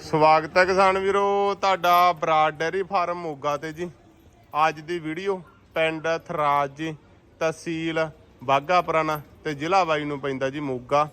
ਸਵਾਗਤ ਹੈ ਕਿਸਾਨ ਵੀਰੋ, ਤੁਹਾਡਾ ਬਰਾਡ ਡੈਰੀ ਫਾਰਮ ਮੋਗਾ ਤੇ ਜੀ। ਅੱਜ ਦੀ ਵੀਡੀਓ ਪਿੰਡ ਥਰਾਜ ਜੀ, ਤਹਿਸੀਲ ਬਾਗਾ ਪੁਰਾਣਾ ਤੇ ਜ਼ਿਲ੍ਹਾ ਬਾਈ ਨੂੰ ਪੈਂਦਾ ਜੀ ਮੋਗਾ।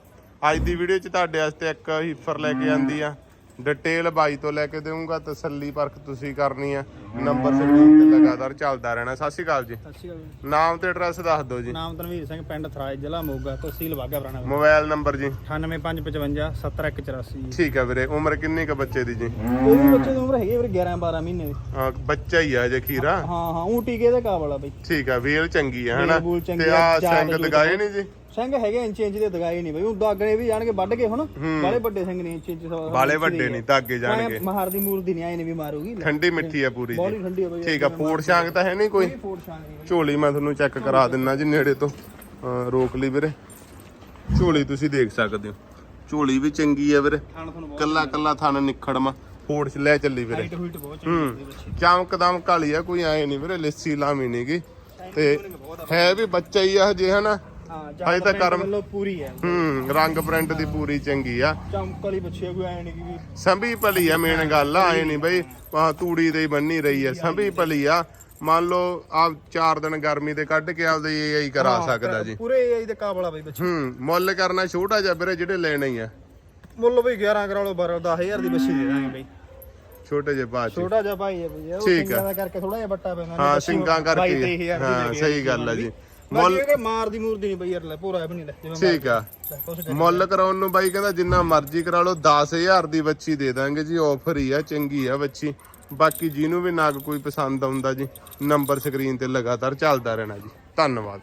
ਅੱਜ ਦੀ ਵੀਡੀਓ 'ਚ ਤੁਹਾਡੇ ਵਾਸਤੇ ਇੱਕ ਹੀਫਰ ਲੈ ਕੇ ਆਂਦੀ ਆ। ਡਿਟੇਲ ਬਾਈ ਤੋਂ ਲੈ ਕੇ ਦੇਵਾਂਗਾ ਤਸੱਲੀ ਪਰਖ ਤੁਸੀਂ ਕਰਨੀ ਆ। ਨੰਬਰ ਸਕਰੀਨ ਤੇ ਲਗਾਤਾਰ ਚੱਲਦਾ ਰਹਿਣਾ। ਸਤਿ ਸ਼੍ਰੀ ਅਕਾਲ ਜੀ। ਸਤਿ ਸ਼੍ਰੀ ਅਕਾਲ ਜੀ। ਨਾਮ ਤੇ ਐਡਰੈਸ ਦੱਸ ਦਿਓ ਜੀ। ਨਾਮ ਤਨਵੀਰ ਸਿੰਘ ਪਿੰਡ ਥਰਾਜ ਜ਼ਿਲ੍ਹਾ ਮੋਗਾ ਤਹਿਸੀਲ ਬਾਗਾ ਪੁਰਾਣਾ ਮੋਬਾਈਲ ਨੰਬਰ ਜੀ। 98555 70184 ਜੀ ਠੀਕ ਹੈ ਵੀਰੇ ਉਮਰ ਕਿੰਨੀ ਕ ਬੱਚੇ ਦੀ ਜੀ? ਉਹਦੀ ਬੱਚੇ ਦੀ ਉਮਰ ਹੈਗੀ ਵੀਰੇ 11 12 ਮਹੀਨੇ ਦੀ। ਹਾਂ, ਬੱਚਾ ਹੀ ਆ ਜੇ ਖੀਰਾ ਹਾਂ ਹਾਂ ਉਹ ਟੀਕੇ ਦੇ ਕਾਬਲ ਆ ਬਈ। ਠੀਕ ਆ ਵੇਲ ਚੰਗੀ ਆ ਹਨਾ? ਬੂਲ ਚੰਗੀ ਤੇ ਆ, ਆ ਜਾਤ ਜੂਤ ਲਗਾਏ ਨਹੀਂ ਜੀ? ਸਿੰਘ ਹੈਗੇ ਇੰਚ ਇੰਚ ਦੇ ਦਗਾਏ ਨਹੀਂ ਬਈ ਉਹ ਦਾਗਣੇ ਵੀ ਜਾਣਗੇ ਵੱਢ ਕੇ ਹੁਣ। ਬਾਲੇ ਵੱਡੇ ਸਿੰਘ ਨਹੀਂ ਇੰਚ ਇੰਚ ਬਾਲੇ ਵੱਡੇ ਨਹੀਂ ਧਾਗੇ ਜਾਣਗੇ। ਮਹਾਰ ਦੀ ਮੂਰਤੀ ਨਹੀਂ ਆਏ ਨੇ ਵੀ ਮਾਰੂਗੀ। ਠੰਡੀ ਮਿੱਠੀ ਆ ਪੂਰੀ ਜੀ। ਠੰਡੀ ਆ ਬਈ ਠੀਕ ਆ ਫੋੜ ਛਾਂਗ ਤਾਂ ਹੈ ਨਹੀਂ ਕੋਈ? ਫੋੜ ਛਾਂਗ ਨਹੀਂ ਝੋਲੀ ਮੈਂ ਤੁਹਾਨੂੰ ਚੈੱਕ ਕਰਾ ਦਿੰਨਾ ਜੀ ਨੇੜੇ ਤੋਂ। ਰੋਕ ਲਈ ਵੀਰੇ। ਝੋਲੀ ਤੁਸੀਂ ਦੇਖ ਸਕਦੇ ਹੋ। ਝੋਲੀ ਵੀ ਚੰਗੀ ਆ ਵੀਰੇ। ਬਹੁਤ ਕੱਲਾ ਕੱਲਾ ਥਣ ਨਿਖੜਮਾ। ਫੋੜ ਚ ਲੈ ਚੱਲੀ ਵੀਰੇ। ਬਹੁਤ ਹੂੰ। ਚਮਕਦਮ ਕਾਲੀ ਆ ਕੋਈ ਐ ਨਹੀਂ ਵੀਰੇ ਲਿੱਸੀ ਲਾਵੀ ਨਹੀਂਗੀ ਤੇ ਹੈ ਵੀ ਬੱਚਾ ਹੀ ਆ ਹਜੇ ਹਨਾ? ਹਾਂ ਤਾਂ ਕਰਮ- ਵੱਲੋਂ ਪੂਰੀ ਹੈ। ਹੂੰ ਰੰਗ ਪ੍ਰਿੰਟ ਦੀ ਪੂਰੀ ਚੰਗੀ ਆ। ਚਮਕ ਵਾਲੀ ਬੱਚੀ ਕੋਈ ਐ ਨਹੀਂ ਕਿ ਸੰਭੀ ਭਲੀ ਆ ਮੇਨ ਗੱਲ ਆ ਐ ਨਹੀਂ ਬਈ ਤੂੜੀ ਤੇ ਹੀ ਬੰਨੀ ਰਹੀ ਆ। ਸੰਭੀ ਭਲੀ ਆ ਮੰਨ ਲਓ ਆ 4 ਦਿਨ ਗਰਮੀ ਦੇ ਕੱਢ ਕੇ ਆਪਦੇ ਏਆਈ ਕਰਾ ਸਕਦਾ ਜੀ। ਪੂਰੇ AI ਦੇ ਕਾਬਲ ਆ ਬਈ ਬੱਚੀ। ਹੂੰ ਮੁੱਲ ਕਰਨਾ ਛੋਟਾ ਜਿਹਾ ਵੀਰੇ ਜਿਹੜੇ ਲੈਣੇ ਹੀ ਆ। ਮੁੱਲ ਬਈ 11 ਕਰਾ ਲਓ 12 10000 ਦੀ ਬੱਚੀ ਦੇ ਦਾਂਗੇ ਬਈ। ਛੋਟੇ ਜਿਹੇ ਬਾਅਦ ਛੋਟਾ ਜਿਹਾ ਭਾਈ ਹੈ ਬਈ ਉਹ ਠੀਕ ਦਾ ਕਰਕੇ ਥੋੜਾ ਜਿਹਾ ਬੱਟਾ ਪੈਂਦਾ ਹਾਂ ਸਿੰਗਾਂ ਕਰਕੇ। ਹਾਂ ਸਹੀ ਗੱਲ ਆ ਜੀ। ਮੁੱਲ ਮੁੱਲ ਮਾਰ ਦੀ ਮੂਰਤੀ ਨਹੀਂ ਬਈ ਯਾਰ ਲੈ ਪੂਰਾ ਵੀ ਨਹੀਂ ਲੈ ਜਿਵੇਂ ਠੀਕ ਆ। ਲੈ, ਕੁਛ ਕਰ- ਮੁੱਲ ਕਰਾਉਣ ਨੂੰ ਬਾਈ ਕਹਿੰਦਾ ਜਿੰਨਾ ਮਰਜ਼ੀ ਕਰਾ ਲਓ 10000 ਦੀ ਬੱਚੀ ਦੇ ਦਾਂਗੇ ਜੀ ਆਫਰ ਹੀ ਆ ਚੰਗੀ ਆ ਬੱਚੀ। ਬਾਕੀ ਜਿਹਨੂੰ ਵੀ ਨਾਗ ਕੋਈ ਪਸੰਦ ਆਉਂਦਾ ਜੀ ਨੰਬਰ ਸਕਰੀਨ ਤੇ ਲਗਾਤਾਰ ਚੱਲਦਾ ਰਹਿਣਾ ਜੀ। ਧੰਨਵਾਦ।